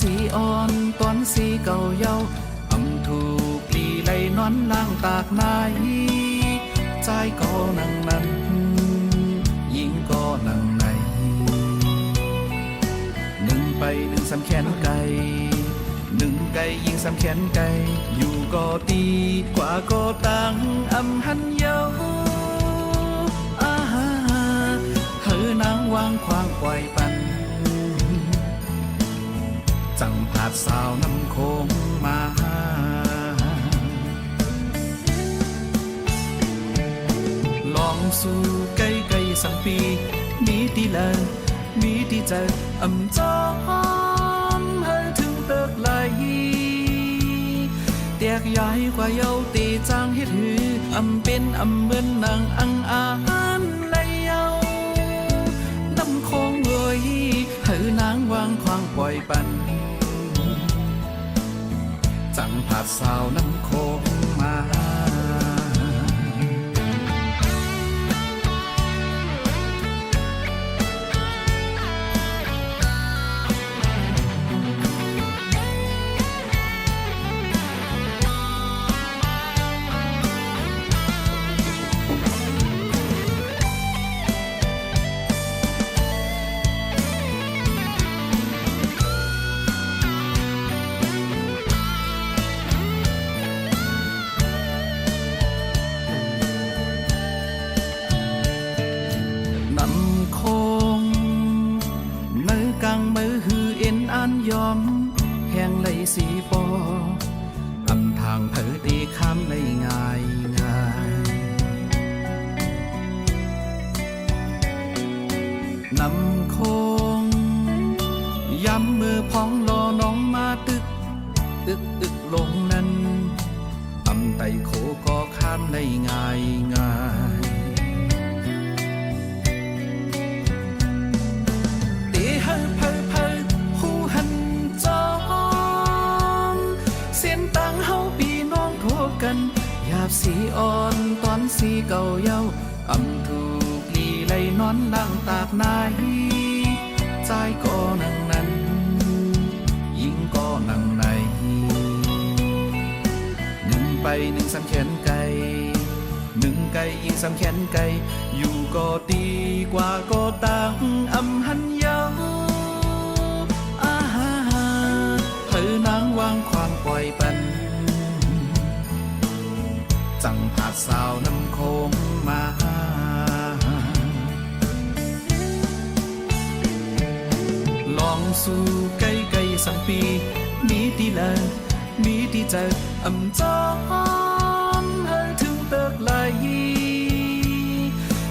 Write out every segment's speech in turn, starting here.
สีอ่อนตอนสีเก่าเยาอำถูกลีไหลนอนล่างตากนายใจก็นังนั้นยิงก็นังในหนึ่งไปหนึ่งสำแขนไก่หนึ่งไก่ยิงสำแขนไก่อยู่ก็ตีกว่าก็ตังอำหันเยาอาหาเฮอนางวางควางปล่อยปั จังผาดสาวน้ำโคงมาลองสู่ไกลไกลสังปี มีที่เลอมีที่เจออำจอมให้ถึงเติกไหลเตียกย้ายกว่าเยาตีจางเฮ็ดหืออำเป็นอำเหมือนนางอังอาหา จังผาดสาวน้ำโค คงมือกลางมือหือเอ็นอันยอมแห่งไหลสีปออำทางเผอตีข้าม หยาบสีอ่อนตอนสีเก่าเยาอำถูกลีไลนอนล่างตากนายใจก็นังนั้น ยิงก็นังในหนึ่งไปหนึ่งสำแขนไก่หนึ่งไก่ยิงสำแขนไก่อยู่ก็ดีกว่าก็ตังอำหันเยาอาหาเธอนางวางความปล่อยปัน จังผาดสาวน้ำโคงมาลองสู่ไกลไกลสังปี มีที่เลอมีที่เจออำจอมให้ถึงเติกไหล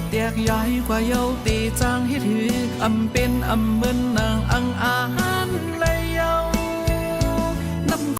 เตียกย้ายกว่าเยาตีจางเฮ็ดหืออำเป็นอำเหมือนนางอังอา